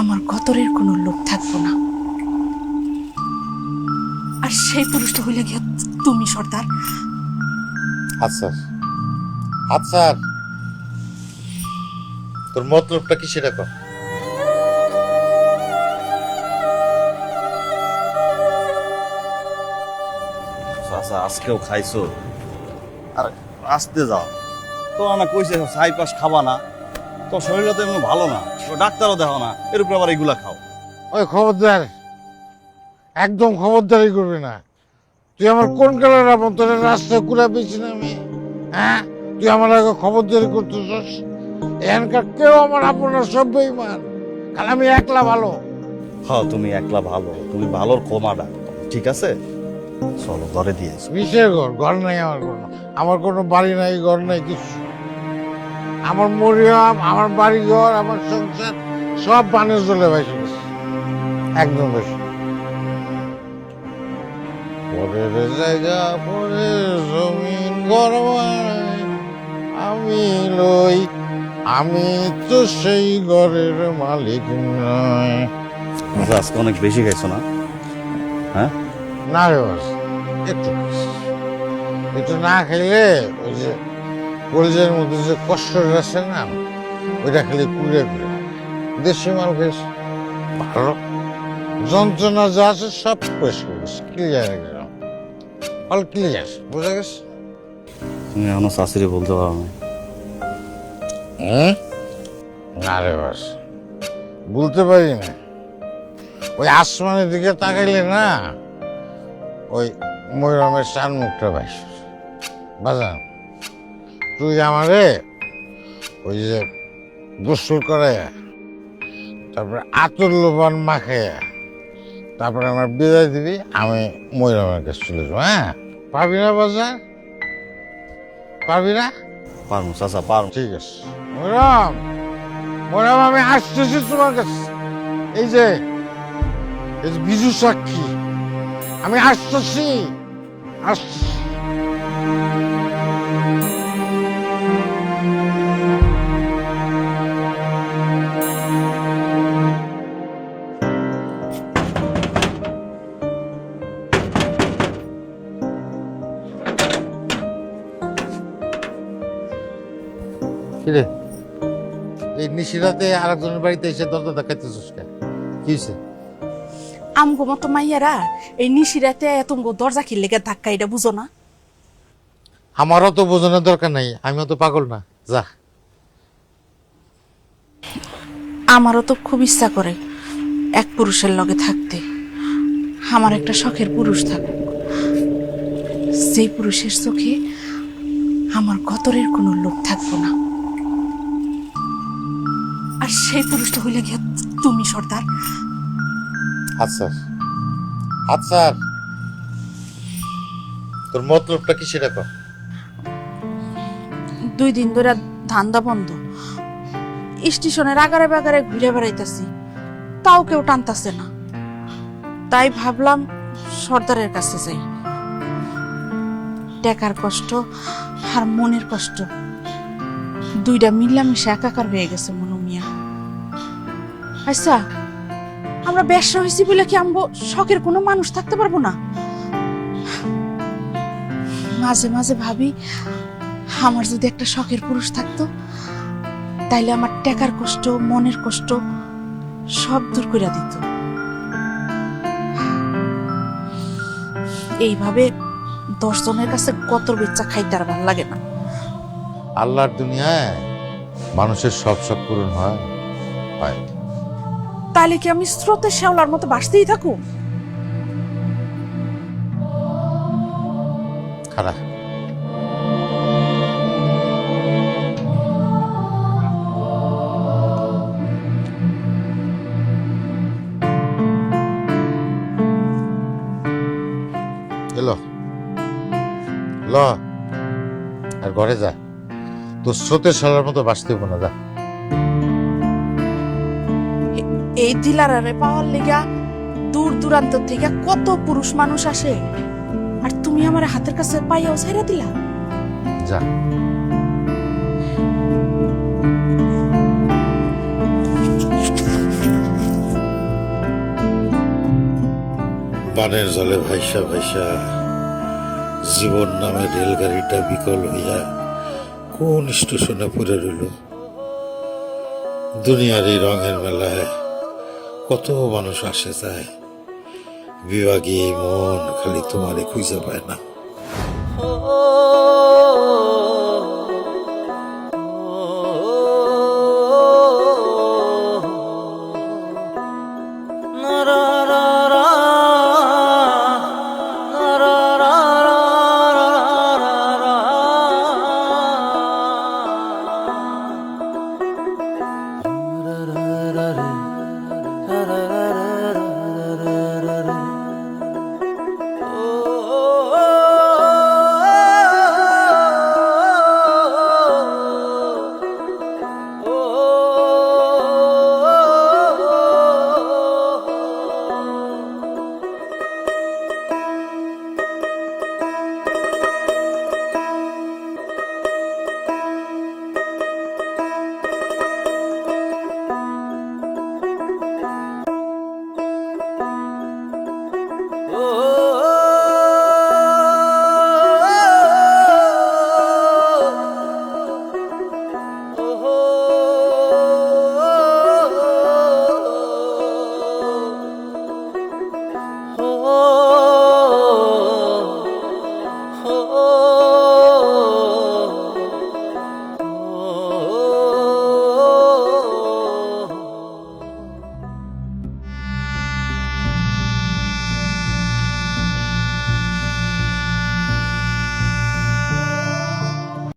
আমার গতরের কোনো লোক থাকব না। আর সেই পুরুষটা হইলে গিয়া তুমি সর্দার। হাত স্যার। হাত স্যার। তোর মতলবটা কি সেটা কর। চাচা আজকেও খাইছো। আর আসতে যাও। তো না কইছে সাই পাশ খাবা না। তো শরীরটা তো এমন ভালো না ডাক্তারও দেখো না এর উপরে আবার এগুলা খাও। ওই খবরদার একদম খবরদারি করবি না। তুই আমার কোন কালার আপন তোর রাস্তায় কুড়া পেয়েছি না আমি? হ্যাঁ? তুই আমার আগে খবরদারি করতেছস? এখানকার কেউ আমার আপনার সব বেইমান কারণ আমি একলা ভালো। হ্যাঁ তুমি একলা ভালো তুমি ভালোর কমাডা ঠিক আছে? চলো ঘরে দিয়ে। কিসের ঘর? ঘর নাই আমার কোনো আমার কোনো বাড়ি নাই ঘর নাই কিছু আমার মরিয়াম আমার বাড়ি ঘর আমার সংসার সব বানের জলে ভাসে গেছে। একদম বেশি পরের জায়গা পরের জমিন ঘর আমি লই আমি তো সেই ঘরের মালিক নয় আচ্ছা, আজকে অনেক বেশি খাইছো না? হ্যাঁ? না রে একটু একটু না খেলে ওই যে কলেজের মধ্যে যে কষ্টটা আছে না ওইটা খালি কুড়ে কুড়ে। দেশি মাল খেয়েছে ভালো। যন্ত্রণা যা আছে সব পরিষ্কার গেছে ক্লিয়ার গেলাম অল ক্লিয়ার বুঝা গেছে? তুমি এখনও শাশুড়ি বলতে পারো না। হুম না রে বাস বলতে পারি না। ওই আসমানের দিকে তাকাইলে না ওই ময়ূরমের চান মুখটা বাইস বাজান। তুই আমারে ওই যে গোসল করে তারপরে আতর লোবান মাখে তারপরে আমার বিদায় দিবি আমি ময়ূরমের কাছে চলে যাব হ্যাঁ? পাবি না বাজার? পাবি না? পারমু চাচা পারমু ঠিক আছে। ময়ূরম ময়ূরম আমি আসতেছি তোমার কাছে। এই যে এই যে বিজু সাক্ষী আমি আসতেছি আসতেছি কিরে? এই নিশিরাতে আরেকজনের বাড়িতে এসে দরজা দেখাইতেছিস কেন কি হয়েছে আমগো মতো মাইয়ারা এই নিশিরাতে এতঙ্গ দরজা কি লেগে ধাক্কা এটা বুঝো না? আমারও তো বোঝানোর দরকার নাই আমিও তো পাগল না। যা। আমারও তো খুব ইচ্ছা করে এক পুরুষের লগে থাকতে। আমার একটা শখের পুরুষ থাকুক। সেই পুরুষের চোখে আমার গতরের কোনো লোক থাকব না। সেই পুরুষটা হইলে গিয়া তুমি সর্দার। হাত স্যার। হাত স্যার। তোর মতলবটা কি সেটা কর। দুই দিন ধরে ধান্দা বন্ধ। স্টেশনের আগারে বাগারে ঘুরে বেড়াইতেছি। তাও কেউ টানতাছে না। তাই ভাবলাম সর্দারের কাছে যাই। টাকার কষ্ট আর মনের কষ্ট। দুইটা মিলামিশে একাকার হয়ে গেছে মনু আচ্ছা আমরা ব্যবসা হয়েছি বলে কি আমগো শখের কোনো মানুষ থাকতে পারব না? মাঝে মাঝে ভাবি, আমার যদি একটা শখের পুরুষ থাকতো, তাইলে আমার টাকার কষ্ট, মনের কষ্ট সব দূর করে দিত। এইভাবে দশজনের কাছে কত বেচা খাইতে আর ভালো লাগে না। আল্লাহর দুনিয়ায় মানুষের সব শখ পূরণ হয় হয়। তাইলে কি আমি স্রোতের শ্যাওলার মতো বাসতেই থাকুম খারাপ এলো। ল। আর ঘরে যা। তোর স্রোতের সালার মতো বাঁচতে হব না, যা। এই দিলারারে পাওয়ার লেগা দূর দূরান্ত থেকে কত পুরুষ মানুষ আসে? আর তুমি আমার হাতের কাছে পাইয়াও ছাইরা দিলা? যা। পানের জলে ভাইসা ভাইসা জীবন নামে রেলগাড়িটা বিকল হইয়া কোন স্টেশনে পড়ে রইল? দুনিয়ার এই রঙের মেলায় কত মানুষ আসে যায়। বিভাগী মন খালি তোমারে খুঁজে পায় না।